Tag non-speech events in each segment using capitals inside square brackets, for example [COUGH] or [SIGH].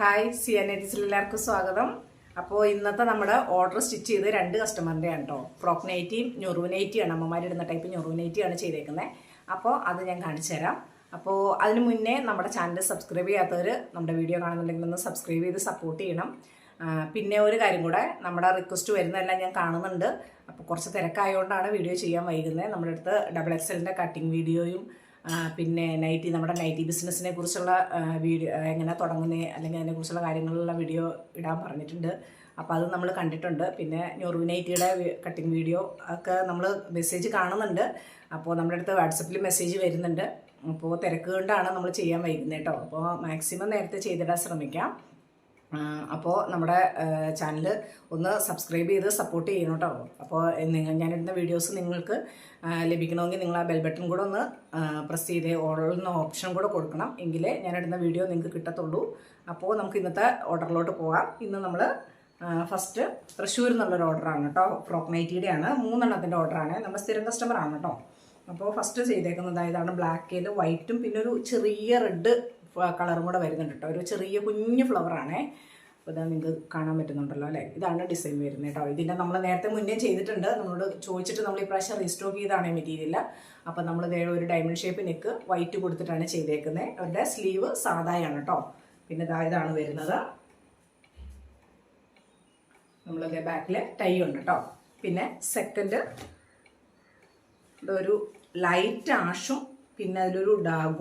Hi C N എഡിസിൽ എല്ലാവർക്കും സ്വാഗതം. അപ്പോൾ ഇന്നത്തെ നമ്മുടെ ഓർഡർ സ്റ്റിച്ച് ചെയ്ത് രണ്ട് കസ്റ്റമറിന്റെ ആണ് കേട്ടോ ഫ്രോക്ക് നൈറ്റിയും ഞൊറു നൈറ്റിയാണ് അമ്മമാരിടുന്ന ടൈപ്പ് ഞൊറു നൈറ്റിയാണ് ചെയ്തേക്കുന്നത് അപ്പോൾ അത് ഞാൻ കാണിച്ചു തരാം. അപ്പോൾ അതിന് മുന്നേ നമ്മുടെ ചാനൽ സബ്സ്ക്രൈബ് ചെയ്യാത്തവർ നമ്മുടെ വീഡിയോ കാണുന്നുണ്ടെങ്കിൽ ഒന്ന് സബ്സ്ക്രൈബ് ചെയ്ത് സപ്പോർട്ട് ചെയ്യണം. പിന്നെ ഒരു കാര്യം കൂടെ നമ്മുടെ റിക്വസ്റ്റ് വരുന്നതെല്ലാം ഞാൻ കാണുന്നുണ്ട്. അപ്പോൾ കുറച്ച് തിരക്കായതുകൊണ്ടാണ് വീഡിയോ ചെയ്യാൻ വൈകുന്നത് നമ്മുടെ അടുത്ത് ഡബിൾ എക്സലിന്റെ കട്ടിങ് വീഡിയോയും പിന്നെ നൈറ്റി നമ്മുടെ നൈറ്റി ബിസിനസ്സിനെ കുറിച്ചുള്ള വീഡിയോ എങ്ങനെ തുടങ്ങുന്നത് അല്ലെങ്കിൽ അതിനെക്കുറിച്ചുള്ള കാര്യങ്ങളുള്ള വീഡിയോ ഇടാൻ പറഞ്ഞിട്ടുണ്ട്. അപ്പോൾ അത് നമ്മൾ കണ്ടിട്ടുണ്ട്. പിന്നെ ഞൊറു നൈറ്റിയുടെ കട്ടിങ് വീഡിയോ ഒക്കെ നമ്മൾ മെസ്സേജ് കാണുന്നുണ്ട്. അപ്പോൾ നമ്മുടെ അടുത്ത് വാട്സപ്പിൽ മെസ്സേജ് വരുന്നുണ്ട്. അപ്പോൾ തിരക്ക് കൊണ്ടാണ് നമ്മൾ ചെയ്യാൻ വൈകുന്നത് കേട്ടോ അപ്പോൾ മാക്സിമം നേരത്തെ ചെയ്തിടാൻ ശ്രമിക്കാം. അപ്പോൾ നമ്മുടെ ചാനൽ ഒന്ന് സബ്സ്ക്രൈബ് ചെയ്ത് സപ്പോർട്ട് ചെയ്യണം കേട്ടോ അപ്പോൾ നിങ്ങൾ ഞാനിടുന്ന വീഡിയോസ് നിങ്ങൾക്ക് ലഭിക്കണമെങ്കിൽ നിങ്ങൾ ആ ബെൽ ബട്ടൺ കൂടെ ഒന്ന് പ്രസ് ചെയ്ത് ഓർഡർ എന്ന ഓപ്ഷൻ കൂടെ കൊടുക്കണം എങ്കിലേ ഞാനിടുന്ന വീഡിയോ നിങ്ങൾക്ക് കിട്ടത്തുള്ളൂ. അപ്പോൾ നമുക്ക് ഇന്നത്തെ ഓർഡറിലോട്ട് പോകാം. ഇന്ന് നമ്മൾ ഫസ്റ്റ് തൃശ്ശൂർ എന്നുള്ളൊരു ഓർഡറാണ് കേട്ടോ ഫ്രോക്ക് നൈറ്റിയുടെയാണ് മൂന്നെണ്ണത്തിന്റെ ഓർഡറാണ് നമ്മുടെ സ്ഥിരം കസ്റ്റമറാണ് കേട്ടോ അപ്പോൾ ഫസ്റ്റ് ചെയ്തേക്കുന്നത് ഇതാണ് ബ്ലാക്കിൽ വൈറ്റും പിന്നെ ഒരു ചെറിയ റെഡ് കളറും കൂടെ വരുന്നുണ്ട് കേട്ടോ ഒരു ചെറിയ കുഞ്ഞു ഫ്ലവറാണേ അപ്പോൾ ഇതാ നിങ്ങൾക്ക് കാണാൻ പറ്റുന്നുണ്ടല്ലോ അല്ലേ? ഇതാണ് ഡിസൈൻ വരുന്നത് കേട്ടോ. ഇതിന്റെ നമ്മൾ നേരത്തെ മുന്നേ ചെയ്തിട്ടുണ്ട്. നമ്മളോട് ചോദിച്ചിട്ട് നമ്മൾ ഈ ഇപ്രാവശ്യം റീസ്റ്റോക്ക് ചെയ്താണ് മെറ്റീരിയൽ അപ്പോൾ നമ്മൾ ദേ ഒരു ഡയമണ്ട് ഷേപ്പ് നെക്ക് വൈറ്റ് കൊടുത്തിട്ടാണ് ചെയ്തേക്കുന്നത് അവരുടെ സ്ലീവ് സാധായാണ് കേട്ടോ. പിന്നെ ഇതാ ഇതാണ് വരുന്നത്. നമ്മളുടെ ബാക്കിൽ ടൈ ഉണ്ട് കേട്ടോ. പിന്നെ സെക്കൻഡ് ഇതൊരു ലൈറ്റ് ആഷും പിന്നെ അതിലൊരു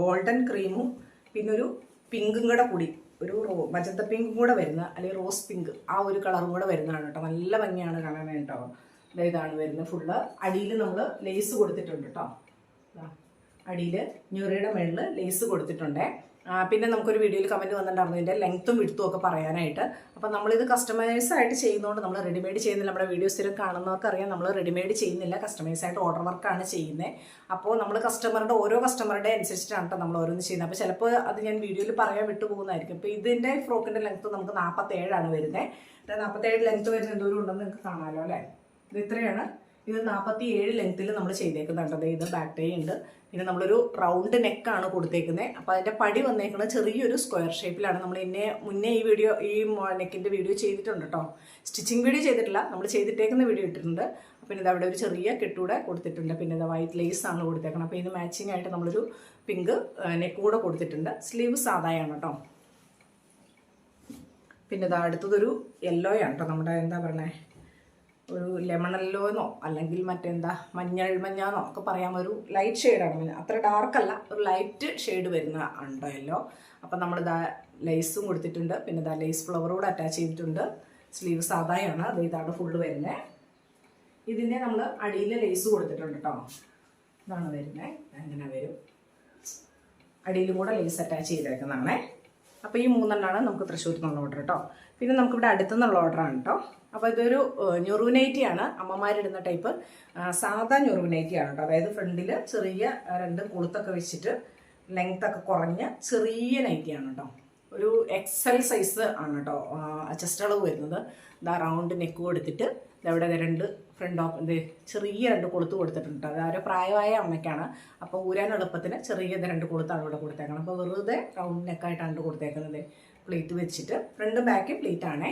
ഗോൾഡൻ ക്രീമും പിന്നെ ഒരു പിങ്കും കൂടെ കൂടി. ഒരു റോ മജന്ത പിങ്ക് കൂടെ വരുന്ന അല്ലെങ്കിൽ റോസ് പിങ്ക് ആ ഒരു കളർ കൂടെ വരുന്നതാണ് കേട്ടോ. നല്ല ഭംഗിയാണ് ദേ ഇതാണ് വരുന്നത് ഫുള്ള് അടിയിൽ നമ്മൾ ലേസ് കൊടുത്തിട്ടുണ്ട് കേട്ടോ. അടിയിൽ ഞൊറിയുടെ മുകളിൽ ലേസ് കൊടുത്തിട്ടുണ്ട്. പിന്നെ നമുക്കൊരു വീഡിയോയിൽ കമന്റ് വന്നിട്ടുണ്ടായിരുന്നു ഇതിന്റെ ലെങ്ത്തും വിടുത്തും ഒക്കെ പറയാനായിട്ട്. അപ്പോൾ നമ്മളിത് കസ്റ്റമൈസ് ആയിട്ട് ചെയ്യുന്നതുകൊണ്ട് നമ്മൾ റെഡിമെയ്ഡ് ചെയ്യുന്നില്ല. നമ്മുടെ വീഡിയോ സ്ഥിരം കാണുന്നവർക്ക് അറിയാം നമ്മൾ റെഡിമെയ്ഡ് ചെയ്യുന്നില്ല. കസ്റ്റമൈസ് ആയിട്ട് ഓർഡർ വർക്കാണ് ചെയ്യുന്നത് അപ്പോൾ നമ്മൾ കസ്റ്റമറുടെ ഓരോ കസ്റ്റമറുടെ അനുസരിച്ചിട്ടാണ് കേട്ടോ നമ്മൾ ഓരോന്ന് ചെയ്യുന്നത്. അപ്പോൾ ചിലപ്പോൾ അത് ഞാൻ വീഡിയോയിൽ പറയാൻ വിട്ടു പോകുന്നതായിരിക്കും. അപ്പോൾ ഇതിന്റെ ഫ്രോക്കിന്റെ ലെങ്ത്ത് നമുക്ക് നാൽപ്പത്തേഴാണ് വരുന്നത് നാൽപ്പത്തേഴ് ലെങ്ത്ത് വരുന്ന എന്തോരം ഉണ്ടെന്ന് നിങ്ങൾക്ക് കാണാമല്ലോ അല്ലേ? ഇത് ഇത്രയാണ്. ഇത് നാൽപ്പത്തി ഏഴ് ലെങ്ത്തിൽ നമ്മൾ ചെയ്തേക്കുന്നുണ്ട്. ഇത് ബാക്ക് ടൈ ഉണ്ട്. പിന്നെ നമ്മളൊരു റൗണ്ട് നെക്കാണ് കൊടുത്തേക്കുന്നത് അപ്പോൾ അതിന്റെ പടി വന്നേക്കുന്നത് ചെറിയൊരു സ്ക്വയർ ഷേപ്പിലാണ് നമ്മൾ ഇന്നെ മുന്നേ ഈ വീഡിയോ ഈ നെക്കിന്റെ വീഡിയോ ചെയ്തിട്ടുണ്ട് കേട്ടോ സ്റ്റിച്ചിങ് വീഡിയോ ചെയ്തിട്ടില്ല. നമ്മൾ ചെയ്തിട്ടേക്കുന്ന വീഡിയോ ഇട്ടിട്ടുണ്ട്. പിന്നെ ഇത് അവിടെ ഒരു ചെറിയ കെട്ടൂടെ കൊടുത്തിട്ടുണ്ട്. പിന്നെ ഇത് വൈറ്റ് ലേസ് ആണ് കൊടുത്തേക്കണം. അപ്പോൾ ഇത് മാച്ചിങ് ആയിട്ട് നമ്മളൊരു പിങ്ക് നെക്ക് കൂടെ കൊടുത്തിട്ടുണ്ട്. സ്ലീവ് സാധായാണ് കേട്ടോ പിന്നെ ഇത് അടുത്തതൊരു യെല്ലോയാണ് കേട്ടോ നമ്മുടെ എന്താ പറയണേ? ഒരു ലെമൺ യെല്ലോന്നോ അല്ലെങ്കിൽ മറ്റെന്താ മഞ്ഞൾ മഞ്ഞാന്നോ ഒക്കെ പറയാം ഒരു ലൈറ്റ് ഷെയ്ഡാണ് അത്ര ഡാർക്കല്ല ഒരു ലൈറ്റ് ഷെയ്ഡ് വരുന്ന ഉണ്ടോ യെല്ലോ അപ്പം നമ്മളിതാ ലേസും കൊടുത്തിട്ടുണ്ട്. പിന്നെ ഇതാ ലേസ് ഫ്ലവറോട് അറ്റാച്ച് ചെയ്തിട്ടുണ്ട്. സ്ലീവ് സാധായാണ് അത് ഇതാണ് ഫുള്ള് വരുന്നത് ഇതിന്റെ നമ്മൾ അടിയിൽ ലേസ് കൊടുത്തിട്ടുണ്ട് കേട്ടോ ഇതാണ് വരുന്നത് അങ്ങനെ വരും. അടിയിലും കൂടെ ലേസ് അറ്റാച്ച് ചെയ്തേക്കുന്നതാണേ. അപ്പോൾ ഈ മൂന്നെണ്ണമാണ് നമുക്ക് തൃശ്ശൂരിൽ നിന്നുള്ള ഓർഡർ കേട്ടോ പിന്നെ നമുക്കിവിടെ അടുത്തുനിന്നുള്ള ഓർഡറാണ് കേട്ടോ അപ്പോൾ ഇതൊരു ഞൊറുനൈറ്റിയാണ് അമ്മമാരിടുന്ന ടൈപ്പ് സാധാ ആണ് കേട്ടോ അതായത് ഫ്രണ്ടിൽ ചെറിയ രണ്ട് കൊളുത്തൊക്കെ വെച്ചിട്ട് ലെങ്ത്തൊക്കെ കുറഞ്ഞ ചെറിയ നൈറ്റി ആണ് കേട്ടോ ഒരു എക്സൽ സൈസ് ആണ് കേട്ടോ ചെസ്റ്റ് അളവ് വരുന്നത്. ഇതാ റൗണ്ട് നെക്ക് കൊടുത്തിട്ട് ഇതവിടെ ദേ രണ്ട് ഫ്രണ്ട് ഓഫ് ഇത് ചെറിയ രണ്ട് കൊളുത്ത് കൊടുത്തിട്ടുണ്ട് അത് ആരോ പ്രായമായ അമ്മയ്ക്കാണ്. അപ്പോൾ ഊരാൻ എളുപ്പത്തിന് ചെറിയ രണ്ട് കൊളുത്താണ് ഇവിടെ കൊടുത്തേക്കണം അപ്പോൾ വെറുതെ റൗണ്ട് നെക്കായിട്ടാണ് കൊടുത്തേക്കുന്നത്. പ്ലേറ്റ് വെച്ചിട്ട് ഫ്രണ്ടും ബാക്കും പ്ലേറ്റ് ആണേ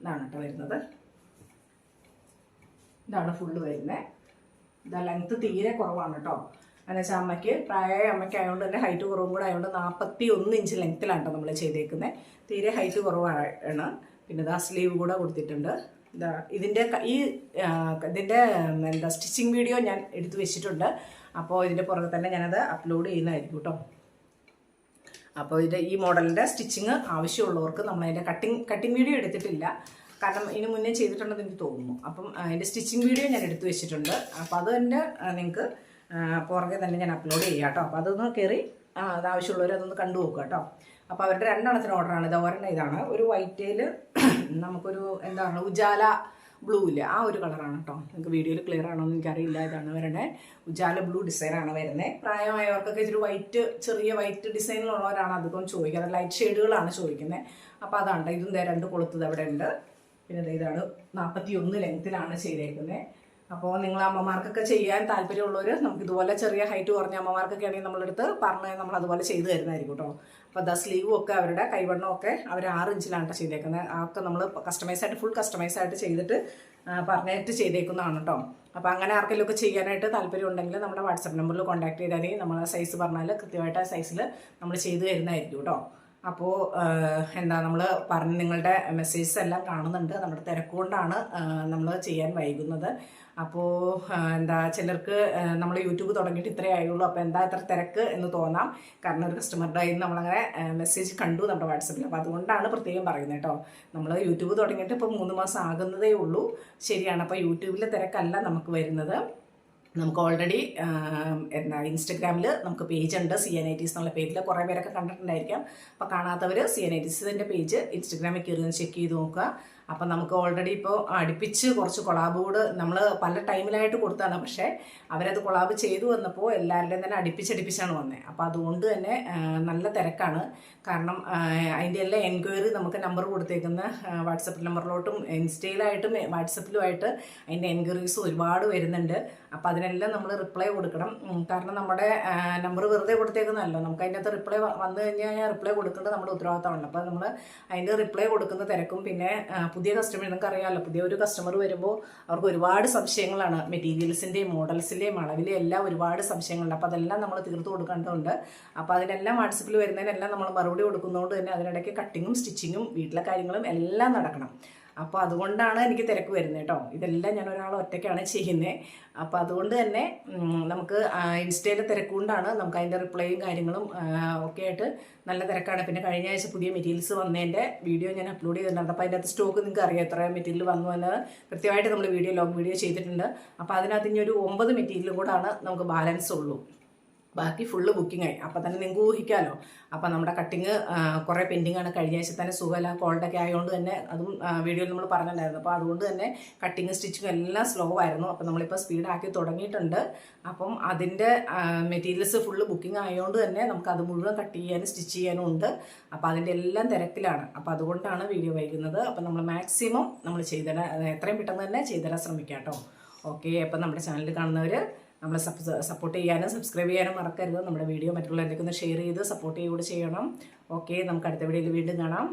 ഇതാണ് കേട്ടോ വരുന്നത്. ഇതാണ് ഫുള്ള് വരുന്നത് ഇതാ ലെങ്ത്ത് തീരെ കുറവാണ് കേട്ടോ. എന്ന് വെച്ചാൽ അമ്മയ്ക്ക് പ്രായമായ അമ്മയ്ക്ക് ആയതുകൊണ്ട് തന്നെ ഹൈറ്റ് കുറവും കൂടെ ആയതുകൊണ്ട് നാൽപ്പത്തി ഒന്ന് ഇഞ്ച് ലെങ്ത്തിലാണ് കേട്ടോ നമ്മൾ ചെയ്തേക്കുന്നത് തീരെ ഹൈറ്റ് കുറവാണ്. പിന്നെ ഇതാ സ്ലീവ് കൂടെ കൊടുത്തിട്ടുണ്ട്. ഇതാ ഇതിന്റെ ഈ ഇതിന്റെ എന്താ സ്റ്റിച്ചിങ് വീഡിയോ ഞാൻ എടുത്തു വെച്ചിട്ടുണ്ട്. അപ്പോൾ ഇതിന്റെ പുറകെ തന്നെ ഞാനത് അപ്ലോഡ് ചെയ്യുന്നതായിരിക്കും കേട്ടോ. അപ്പോൾ ഇത് ഈ മോഡലിന്റെ സ്റ്റിച്ചിങ് ആവശ്യമുള്ളവർക്ക് നമ്മൾ അതിന്റെ കട്ടിങ് കട്ടിങ് വീഡിയോ എടുത്തിട്ടില്ല. കാരണം ഇതിന് മുന്നേ ചെയ്തിട്ടുണ്ടെന്ന് എനിക്ക് തോന്നുന്നു. അപ്പം അതിന്റെ സ്റ്റിച്ചിങ് വീഡിയോ ഞാൻ എടുത്തു വെച്ചിട്ടുണ്ട്. അപ്പോൾ അത് തന്നെ നിങ്ങൾക്ക് പുറകെ തന്നെ ഞാൻ അപ്ലോഡ് ചെയ്യാം കേട്ടോ. അപ്പോൾ അതൊന്ന് കയറി അത് ആവശ്യമുള്ളവർ അതൊന്ന് കണ്ടു നോക്കുക കേട്ടോ. അപ്പോൾ അവരുടെ രണ്ടെണ്ണത്തിന് ഓർഡറാണ് ഇത് ഒരെണ്ണം ഇതാണ്. ഒരു വൈറ്റേൽ [CLEARS THROAT] നമുക്കൊരു എന്താണ് ഉജാല ബ്ലൂ ഇല്ല ആ ഒരു കളറാണ് കേട്ടോ നിങ്ങൾക്ക് വീഡിയോയിൽ ക്ലിയർ ആണോ എന്ന് എനിക്കറിയില്ല. ഇതാണ് വരണേ ഉജാല ബ്ലൂ ഡിസൈനാണ് വരുന്നത് പ്രായമായവർക്കൊക്കെ ഇച്ചിരി വൈറ്റ് ചെറിയ വൈറ്റ് ഡിസൈനിലുള്ളവരാണ് അധികം ചോദിക്കുന്നത് ലൈറ്റ് ഷെയ്ഡുകളാണ് ചോദിക്കുന്നത് അപ്പോൾ അതാണ് ഇതും രണ്ട് കൊളുത്തത് അവിടെ ഉണ്ട് പിന്നെ ഇതാണ് നാൽപ്പത്തി ഒന്ന് ലെങ്ത്തിലാണ് ചെയ്തേക്കുന്നത് അപ്പോൾ നിങ്ങൾ അമ്മമാർക്കൊക്കെ ചെയ്യാൻ താല്പര്യമുള്ളവർ നമുക്ക് ഇതുപോലെ ചെറിയ ഹൈറ്റ് കുറഞ്ഞ അമ്മമാർക്കൊക്കെ ആണെങ്കിൽ നമ്മളെടുത്ത് പറഞ്ഞ് നമ്മൾ അതുപോലെ ചെയ്തു തരുന്നതായിരിക്കും കേട്ടോ. അപ്പോൾ ദ സ്ലീവും ഒക്കെ അവരുടെ കൈവണ്ണം ഒക്കെ അവർ ആറ് ഇഞ്ചിലാണ് ചെയ്തേക്കുന്നത് അതൊക്കെ നമ്മൾ കസ്റ്റമൈസ് ആയിട്ട് ഫുൾ കസ്റ്റമൈസ് ആയിട്ട് ചെയ്തിട്ട് പറഞ്ഞിട്ട് ചെയ്തേക്കുന്നതാണ് കേട്ടോ അപ്പോൾ അങ്ങനെ ആർക്കെങ്കിലും ഒക്കെ ചെയ്യാനായിട്ട് താല്പര്യം ഉണ്ടെങ്കിൽ നമ്മുടെ വാട്സപ്പ് നമ്പറിൽ കോൺടാക്ട് ചെയ്താൽ നമ്മൾ സൈസ് പറഞ്ഞാൽ കൃത്യമായിട്ട് ആ സൈസിൽ നമ്മൾ ചെയ്തു തരുന്നതായിരിക്കും കേട്ടോ അപ്പോൾ എന്താ നമ്മൾ പറഞ്ഞ് നിങ്ങളുടെ മെസ്സേജസ് എല്ലാം കാണുന്നുണ്ട്. നമ്മുടെ തിരക്കുകൊണ്ടാണ് നമ്മൾ ചെയ്യാൻ വൈകുന്നത്. അപ്പോൾ എന്താ ചിലർക്ക് നമ്മൾ യൂട്യൂബ് തുടങ്ങിയിട്ട് ഇത്രേ ആയുള്ളൂ. അപ്പോൾ എന്താ ഇത്ര തിരക്ക് എന്ന് തോന്നാം. കാരണം ഒരു കസ്റ്റമറുടെ കയ്യിൽ നിന്ന് നമ്മളങ്ങനെ മെസ്സേജ് കണ്ടു നമ്മുടെ വാട്സപ്പിൽ അപ്പോൾ അതുകൊണ്ടാണ് പ്രത്യേകം പറയുന്നത് കേട്ടോ. നമ്മൾ യൂട്യൂബ് തുടങ്ങിയിട്ട് ഇപ്പോൾ മൂന്ന് മാസം ആകുന്നതേ ഉള്ളൂ. ശരിയാണ്. അപ്പോൾ യൂട്യൂബിലെ തിരക്കല്ല നമുക്ക് വരുന്നത്. നമുക്ക് ഓൾറെഡി എന്താ ഇൻസ്റ്റഗ്രാമിൽ നമുക്ക് പേജ് ഉണ്ട്. സി എൻ ഐ ടീസ് എന്നുള്ള പേജിൽ കുറേ പേരൊക്കെ കണ്ടിട്ടുണ്ടായിരിക്കാം. അപ്പോൾ കാണാത്തവർ സി എൻ ഐ ടീസിന്റെ പേജ് ഇൻസ്റ്റഗ്രാമിൽ കയറി ചെക്ക് ചെയ്ത് നോക്കുക. അപ്പം നമുക്ക് ഓൾറെഡി ഇപ്പോൾ അടുപ്പിച്ച് കുറച്ച് കൊളാബ് കൂട് നമ്മൾ പല ടൈമിലായിട്ട് കൊടുത്താണ്. പക്ഷേ അവരത് കൊളാബ് ചെയ്തു വന്നപ്പോൾ എല്ലാവരുടെയും തന്നെ അടുപ്പിച്ചടുപ്പിച്ചാണ് വന്നത് അപ്പോൾ അതുകൊണ്ട് തന്നെ നല്ല തിരക്കാണ്. കാരണം അതിന്റെ എല്ലാം എൻക്വയറി നമുക്ക് നമ്പർ കൊടുത്തേക്കുന്ന വാട്സപ്പ് നമ്പറിലോട്ടും ഇൻസ്റ്റയിലായിട്ടും വാട്സപ്പിലുമായിട്ട് അതിന്റെ എൻക്വയറീസ് ഒരുപാട് വരുന്നുണ്ട്. അപ്പോൾ അതിനെല്ലാം നമ്മൾ റിപ്ലൈ കൊടുക്കണം. കാരണം നമ്മുടെ നമ്പർ വെറുതെ കൊടുത്തേക്കുന്നതല്ലോ. നമുക്ക് അതിന്റെ അകത്ത് റിപ്ലൈ വന്നു കഴിഞ്ഞാൽ റിപ്ലൈ കൊടുക്കേണ്ടത് നമ്മുടെ ഉത്തരവാദിത്തമാണ്. അപ്പോൾ നമ്മൾ അതിന്റെ റിപ്ലൈ കൊടുക്കുന്ന തിരക്കും പിന്നെ പുതിയ കസ്റ്റമർ നിങ്ങൾക്ക് അറിയാമല്ലോ പുതിയ ഒരു കസ്റ്റമർ വരുമ്പോൾ അവർക്ക് ഒരുപാട് സംശയങ്ങളാണ്. മെറ്റീരിയൽസിന്റെയും മോഡൽസിന്റെയും അളവിലെയും എല്ലാം ഒരുപാട് സംശയങ്ങളുണ്ട്. അപ്പോൾ അതെല്ലാം നമ്മൾ തീർത്ത് കൊടുക്കേണ്ടതുണ്ട്. അപ്പോൾ അതിനെല്ലാം വാട്സപ്പിൽ വരുന്നതിനെല്ലാം നമ്മൾ മറുപടി കൊടുക്കുന്നതുകൊണ്ട് തന്നെ അതിനിടയ്ക്ക് കട്ടിങ്ങും സ്റ്റിച്ചിങ്ങും വീട്ടിലെ കാര്യങ്ങളും എല്ലാം നടക്കണം. അപ്പോൾ അതുകൊണ്ടാണ് എനിക്ക് തിരക്ക് വരുന്നത് കേട്ടോ. ഇതെല്ലാം ഞാൻ ഒരാൾ ഒറ്റയ്ക്കാണ് ചെയ്യുന്നത് അപ്പോൾ അതുകൊണ്ട് തന്നെ നമുക്ക് ഇൻസ്റ്റയിലെ തിരക്കുകൊണ്ടാണ് നമുക്ക് അതിന്റെ റിപ്ലൈയും കാര്യങ്ങളും ഒക്കെ ആയിട്ട് നല്ല തിരക്കാണ്. പിന്നെ കഴിഞ്ഞ ആഴ്ച പുതിയ മെറ്റീരിയൽസ് വന്നതിന്റെ വീഡിയോ ഞാൻ അപ്ലോഡ് ചെയ്തിട്ടുണ്ട്. അപ്പോൾ അതിന്റെ അകത്ത് സ്റ്റോക്ക് നിങ്ങൾക്ക് അറിയാം എത്ര മെറ്റീരിയൽ വന്നു എന്നത്. കൃത്യമായിട്ട് നമ്മൾ വീഡിയോ ലോങ് വീഡിയോ ചെയ്തിട്ടുണ്ട്. അപ്പോൾ അതിനകത്ത് ഇനി ഒരു ഒമ്പത് മെറ്റീരിയലും കൂടാണ് നമുക്ക് ബാലൻസ് ഉള്ളൂ. ബാക്കി ഫുള്ള് ബുക്കിംഗ് ആയി. അപ്പം തന്നെ നിങ്ങൾക്ക് ഊഹിക്കാമല്ലോ അപ്പം നമ്മുടെ കട്ടിങ് കുറേ പെൻഡിങ് ആണ്. കഴിഞ്ഞ ആഴ്ച തന്നെ സുഖമല്ല കോൾഡൊക്കെ ആയതുകൊണ്ട് തന്നെ അതും വീഡിയോയിൽ നമ്മൾ പറഞ്ഞിട്ടുണ്ടായിരുന്നു അപ്പോൾ അതുകൊണ്ട് തന്നെ കട്ടിങ് സ്റ്റിച്ചിങ് എല്ലാം സ്ലോ ആയിരുന്നു. അപ്പം നമ്മളിപ്പോൾ സ്പീഡാക്കി തുടങ്ങിയിട്ടുണ്ട്. അപ്പം അതിന്റെ മെറ്റീരിയൽസ് ഫുള്ള് ബുക്കിംഗ് ആയതുകൊണ്ട് തന്നെ നമുക്ക് അത് മുഴുവൻ കട്ട് ചെയ്യാനും സ്റ്റിച്ച് ചെയ്യാനും ഉണ്ട്. അപ്പോൾ അതിന്റെ എല്ലാം തിരക്കിലാണ്. അപ്പോൾ അതുകൊണ്ടാണ് വീഡിയോ വൈകുന്നത്. അപ്പം നമ്മൾ മാക്സിമം നമ്മൾ ചെയ്തുതരാൻ എത്രയും പെട്ടെന്ന് തന്നെ ചെയ്തിടാൻ ശ്രമിക്കാം കേട്ടോ ഓക്കെ അപ്പം നമ്മുടെ ചാനൽ കാണുന്നവർ നമ്മളെ സപ്പോർട്ട് ചെയ്യാനും സബ്സ്ക്രൈബ് ചെയ്യാനും മറക്കരുത്. നമ്മുടെ വീഡിയോ മറ്റുള്ളവരിലേക്ക് ഒന്ന് ഷെയർ ചെയ്ത് സപ്പോർട്ട് ചെയ്യുകൂടെ ചെയ്യണം. ഓക്കെ നമുക്ക് അടുത്ത വീഡിയോയിൽ വീണ്ടും കാണാം.